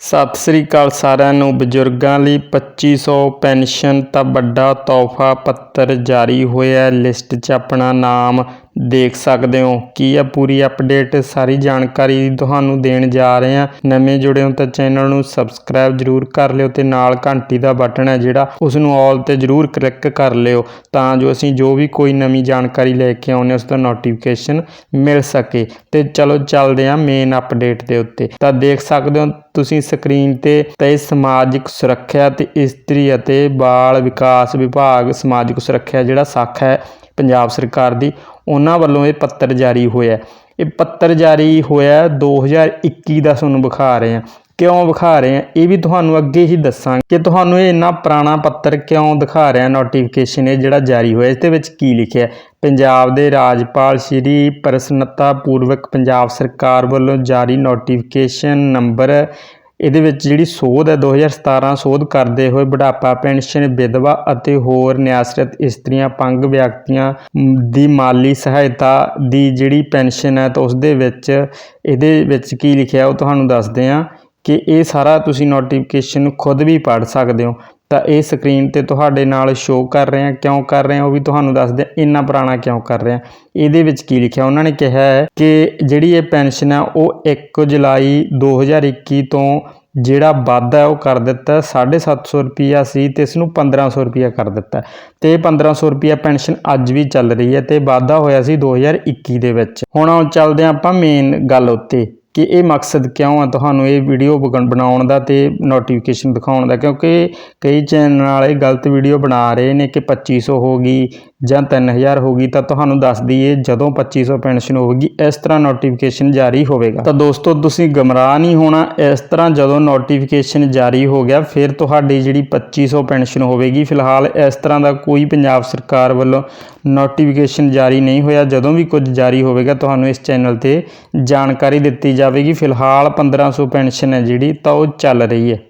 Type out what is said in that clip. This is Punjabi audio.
ਸਤਿ ਸ੍ਰੀ ਅਕਾਲ ਸਾਰਿਆਂ ਨੂੰ। ਬਜ਼ੁਰਗਾਂ ਲਈ 2500 ਪੈਨਸ਼ਨ ਤਾਂ ਵੱਡਾ ਤੋਹਫਾ ਪੱਤਰ ਜਾਰੀ ਹੋਇਆ ਲਿਸਟ 'ਚ ਆਪਣਾ ਨਾਮ ਦੇਖ ਸਕਦੇ ਹੋ। ਕੀ ਆ ਪੂਰੀ ਅਪਡੇਟ? ਸਾਰੀ ਜਾਣਕਾਰੀ ਤੁਹਾਨੂੰ ਦੇਣ ਜਾ ਰਹੇ ਹਾਂ। ਨਵੇਂ ਜੁੜੇ ਹੋ ਤਾਂ ਚੈਨਲ ਨੂੰ ਸਬਸਕ੍ਰਾਈਬ ਜਰੂਰ ਕਰ ਲਿਓ ਤੇ ਨਾਲ ਘੰਟੀ ਦਾ ਬਟਨ ਹੈ ਜਿਹੜਾ, ਉਸ ਨੂੰ ਆਲ ਤੇ ਜਰੂਰ ਕਲਿੱਕ ਕਰ ਲਿਓ ਤਾਂ ਜੋ ਅਸੀਂ ਜੋ ਵੀ ਕੋਈ ਨਵੀਂ ਜਾਣਕਾਰੀ ਲੈ ਕੇ ਆਉਂਦੇ ਹਾਂ, ਉਸ ਦਾ ਨੋਟੀਫਿਕੇਸ਼ਨ ਮਿਲ ਸਕੇ। ਤੇ ਚਲੋ ਚੱਲਦੇ ਹਾਂ ਮੇਨ ਅਪਡੇਟ ਦੇ ਉੱਤੇ। ਤਾਂ ਦੇਖ ਸਕਦੇ ਹੋ ਤੁਸੀਂ ਸਕਰੀਨ ਤੇ ਤੇ ਸਮਾਜਿਕ ਸੁਰੱਖਿਆ ਤੇ ਇਸਤਰੀ ਅਤੇ ਬਾਲ ਵਿਕਾਸ ਵਿਭਾਗ ਸਮਾਜਿਕ ਸੁਰੱਖਿਆ ਜਿਹੜਾ ਸਾਖ ਹੈ ਪੰਜਾਬ ਸਰਕਾਰ ਦੀ, ਉਹਨਾਂ ਵੱਲੋਂ ਇਹ ਪੱਤਰ ਜਾਰੀ ਹੋਇਆ ਇਹ ਪੱਤਰ ਜਾਰੀ ਹੋਇਆ 2021 ਦਾ ਤੁਹਾਨੂੰ ਵਿਖਾ ਰਹੇ ਹਾਂ। ਕਿਉਂ ਵਿਖਾ ਰਹੇ ਹਾਂ? ਇਹ ਵੀ ਤੁਹਾਨੂੰ ਅੱਗੇ ਹੀ ਦੱਸਾਂਗੇ ਕਿ ਤੁਹਾਨੂੰ ਇਹ ਇੰਨਾ ਪੁਰਾਣਾ ਪੱਤਰ ਕਿਉਂ ਦਿਖਾ ਰਿਹਾ ਨੋਟੀਫਿਕੇਸ਼ਨ ਇਹ ਜਿਹੜਾ ਜਾਰੀ ਹੋਇਆ, ਇਸ ਦੇ ਵਿੱਚ ਕੀ ਲਿਖਿਆ ਪੰਜਾਬ ਦੇ ਰਾਜਪਾਲ ਸ਼੍ਰੀ ਪ੍ਰਸੰਨਤਾ ਪੂਰਵਕ ਪੰਜਾਬ ਸਰਕਾਰ ਵੱਲੋਂ ਜਾਰੀ ਨੋਟੀਫਿਕੇਸ਼ਨ ਨੰਬਰ ਇਹਦੇ ਵਿੱਚ ਜਿਹੜੀ ਸੋਧ ਹੈ 2017 ਸੋਧ ਕਰਦੇ ਹੋਏ ਬੁਢਾਪਾ, ਪੈਨਸ਼ਨ, ਵਿਧਵਾ ਅਤੇ ਹੋਰ ਨਿਆਸਰਤ ਇਸਤਰੀਆਂ, ਪੰਗ ਵਿਅਕਤੀਆਂ ਦੀ ਮਾਲੀ ਸਹਾਇਤਾ ਦੀ ਜਿਹੜੀ ਪੈਨਸ਼ਨ ਹੈ ਤਾਂ ਉਸ ਦੇ ਵਿੱਚ ਇਹਦੇ ਵਿੱਚ ਕੀ ਲਿਖਿਆ ਉਹ ਤੁਹਾਨੂੰ ਦੱਸਦੇ ਹਾਂ ਕਿ ਇਹ ਸਾਰਾ ਤੁਸੀਂ ਨੋਟੀਫਿਕੇਸ਼ਨ ਖੁਦ ਵੀ ਪੜ੍ਹ ਸਕਦੇ ਹੋ। ਤਾਂ ਇਹ ਸਕਰੀਨ ਤੇ ਤੁਹਾਡੇ ਨਾਲ ਸ਼ੋਅ ਕਰ ਰਹੇ ਹਾਂ। ਕਿਉਂ ਕਰ ਰਹੇ ਹਾਂ? ਉਹ ਵੀ ਤੁਹਾਨੂੰ ਦੱਸਦੇ ਹਾਂ। ਇੰਨਾ ਪੁਰਾਣਾ ਕਿਉਂ ਕਰ ਰਹੇ ਹਾਂ? ਇਹਦੇ ਵਿੱਚ ਕੀ ਲਿਖਿਆ? ਉਹਨਾਂ ਨੇ ਕਿਹਾ ਹੈ ਕਿ ਜਿਹੜੀ ਇਹ ਪੈਨਸ਼ਨ ਹੈ ਉਹ 1 ਜੁਲਾਈ 2021 ਤੋਂ ਜਿਹੜਾ ਵਾਧਾ ਉਹ ਕਰ ਦਿੱਤਾ 750 ਰੁਪਿਆ ਸੀ ਤੇ ਇਸ ਨੂੰ 1500 ਰੁਪਿਆ ਕਰ ਦਿੱਤਾ। ਤੇ ਇਹ 1500 ਰੁਪਿਆ ਪੈਨਸ਼ਨ ਅੱਜ ਵੀ ਚੱਲ ਰਹੀ ਹੈ ਤੇ ਵਾਧਾ ਹੋਇਆ ਸੀ 2021 ਦੇ ਵਿੱਚ। ਹੁਣ ਚੱਲਦੇ ਹਾਂ ਆਪਾਂ ਮੇਨ ਗੱਲ ਉੱਤੇ। ਕਿ ਇਹ ਮਕਸਦ ਕਿਉਂ ਆ ਤੁਹਾਨੂੰ ਇਹ ਵੀਡੀਓ ਬਣਾਉਣ ਦਾ ਤੇ ਨੋਟੀਫਿਕੇਸ਼ਨ ਦਿਖਾਉਣ ਦਾ? ਕਿਉਂਕਿ ਕਈ ਚੈਨਲ ਵਾਲੇ ਗਲਤ ਵੀਡੀਓ ਬਣਾ ਰਹੇ ਨੇ ਕਿ 2500 ਹੋ ਗਈ ਜਾਂ 3000 ਹੋ ਗਈ, ਤਾਂ ਤੁਹਾਨੂੰ ਦੱਸ ਦਈਏ ਜਦੋਂ 2500 ਪੈਨਸ਼ਨ ਹੋਵੇਗੀ ਇਸ ਤਰ੍ਹਾਂ ਨੋਟੀਫਿਕੇਸ਼ਨ ਜਾਰੀ ਹੋਵੇਗਾ। ਤਾਂ ਦੋਸਤੋ, ਤੁਸੀਂ ਗਮਰਾਹ ਨਹੀਂ ਹੋਣਾ, ਇਸ ਤਰ੍ਹਾਂ ਜਦੋਂ ਨੋਟੀਫਿਕੇਸ਼ਨ ਜਾਰੀ ਹੋ ਗਿਆ, ਫਿਰ ਤੁਹਾਡੀ ਜਿਹੜੀ 2500 ਪੈਨਸ਼ਨ ਹੋਵੇਗੀ, ਫਿਲਹਾਲ ਇਸ ਤਰ੍ਹਾਂ ਦਾ ਕੋਈ ਪੰਜਾਬ ਸਰਕਾਰ ਵੱਲੋਂ ਨੋਟੀਫਿਕੇਸ਼ਨ ਜਾਰੀ ਨਹੀਂ ਹੋਇਆ, ਜਦੋਂ ਵੀ ਕੁਝ ਜਾਰੀ ਹੋਵੇਗਾ, ਤੁਹਾਨੂੰ ਇਸ ਚੈਨਲ ਤੇ ਜਾਣਕਾਰੀ ਦਿੱਤੀ ਜਾਵੇਗੀ। ਫਿਲਹਾਲ 1500 ਪੈਨਸ਼ਨ ਹੈ ਜਿਹੜੀ, ਤਾਂ ਉਹ ਚੱਲ ਰਹੀ ਹੈ।